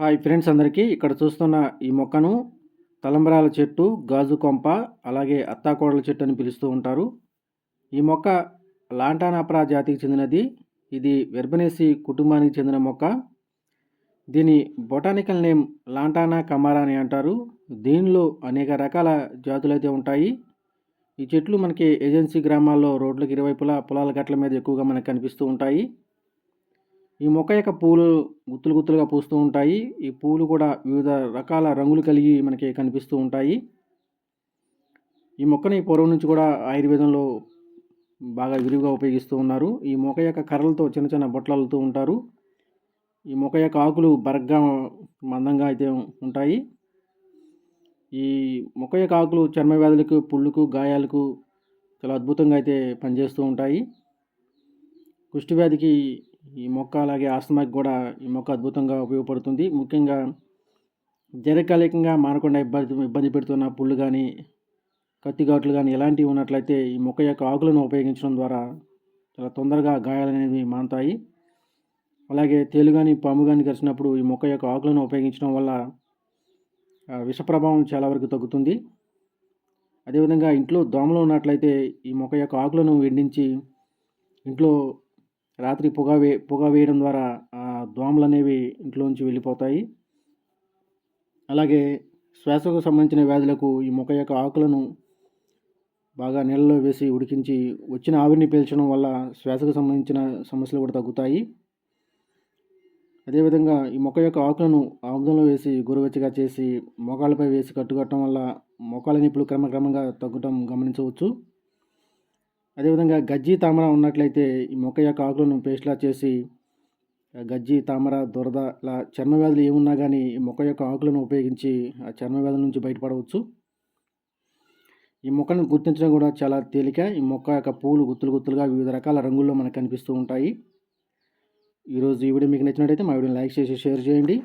Hi friends అందరికీ. ఇక్కడ చూస్తున్న ఈ మొక్కను తలంబరాల చెట్టు గాజు కొంప అలాగే అత్తాకోడల చెట్టు అని పిలుస్తూ ఉంటారు. ఈ మొక్క లాంటానాప్రా జాతికి చెందినది. ఇది వెర్బనేసి కుటుంబానికి చెందిన మొక్క. దీని బొటానికల్ నేమ్ లాంటానా కమారా అని అంటారు. దీనిలో అనేక రకాల జాతులు అయితే ఉంటాయి. ఈ చెట్లు మనకి ఏజెన్సీ గ్రామాల్లో రోడ్లకు ఇరువైపులా పొలాల గట్ల మీద ఎక్కువగా మనకు కనిపిస్తూ ఉంటాయి. ఈ మొక్క యొక్క పూలు గుత్తులు గుత్తులుగా పూస్తూ ఉంటాయి. ఈ పూలు కూడా వివిధ రకాల రంగులు కలిగి మనకి కనిపిస్తూ ఉంటాయి. ఈ మొక్కని పూర్వం నుంచి కూడా ఆయుర్వేదంలో బాగా విరివిగా ఉపయోగిస్తూ ఉన్నారు. ఈ మొక్క యొక్క కర్రలతో చిన్న చిన్న బొట్లలతో ఉంటారు. ఈ మొక్క యొక్క ఆకులు బరగ్గా మందంగా అయితే ఉంటాయి. ఈ మొక్క యొక్క ఆకులు చర్మ వ్యాధులకు పుళ్ళుకు గాయాలకు చాలా అద్భుతంగా అయితే పనిచేస్తూ ఉంటాయి. కుష్టి వ్యాధికి ఈ మొక్క అలాగే ఆస్తమాకి కూడా ఈ మొక్క అద్భుతంగా ఉపయోగపడుతుంది. ముఖ్యంగా దీర్ఘకాలికంగా మారకుండా ఇబ్బంది ఇబ్బంది పెడుతున్న పుళ్ళు కానీ కత్తిఘాట్లు కానీ ఇలాంటివి ఉన్నట్లయితే ఈ మొక్క యొక్క ఆకులను ఉపయోగించడం ద్వారా చాలా తొందరగా గాయాలు అనేవి మానుతాయి. అలాగే తేలు కానీ పాము కానీ కలిసినప్పుడు ఈ మొక్క యొక్క ఆకులను ఉపయోగించడం వల్ల విష ప్రభావం చాలా వరకు తగ్గుతుంది. అదేవిధంగా ఇంట్లో దోమలు ఉన్నట్లయితే ఈ మొక్క యొక్క ఆకులను ఎండించి ఇంట్లో రాత్రి పొగ వే పొగ వేయడం ద్వారా ఆ దోమలు అనేవి ఇంట్లోంచి వెళ్ళిపోతాయి. అలాగే శ్వాసకు సంబంధించిన వ్యాధులకు ఈ మొక్క యొక్క ఆకులను బాగా నీళ్ళలో వేసి ఉడికించి వచ్చిన ఆవిరిని పీల్చడం వల్ల శ్వాసకు సంబంధించిన సమస్యలు కూడా తగ్గుతాయి. అదేవిధంగా ఈ మొక్క యొక్క ఆకులను ఆముదంలో వేసి గోరువెచ్చగా చేసి మోకాళ్ళపై వేసి కట్టుకట్టడం వల్ల మోకాళ్ళ నొప్పులు క్రమక్రమంగా తగ్గటం గమనించవచ్చు. అదేవిధంగా గజ్జి తామర ఉన్నట్లయితే ఈ మొక్క యొక్క ఆకులను పేస్ట్లా చేసి ఆ గజ్జి తామర దురద ఇలా చర్మ వ్యాధులు ఏమున్నా కానీ ఈ మొక్క యొక్క ఆకులను ఉపయోగించి ఆ చర్మవ్యాధుల నుంచి బయటపడవచ్చు. ఈ మొక్కను గుర్తించడం కూడా చాలా తేలిక. ఈ మొక్క యొక్క పూలు గుత్తులు గుత్తులుగా వివిధ రకాల రంగుల్లో మనకు కనిపిస్తూ ఉంటాయి. ఈరోజు ఈ వీడియో మీకు నచ్చినట్టయితే మా వీడియోని లైక్ చేసి షేర్ చేయండి.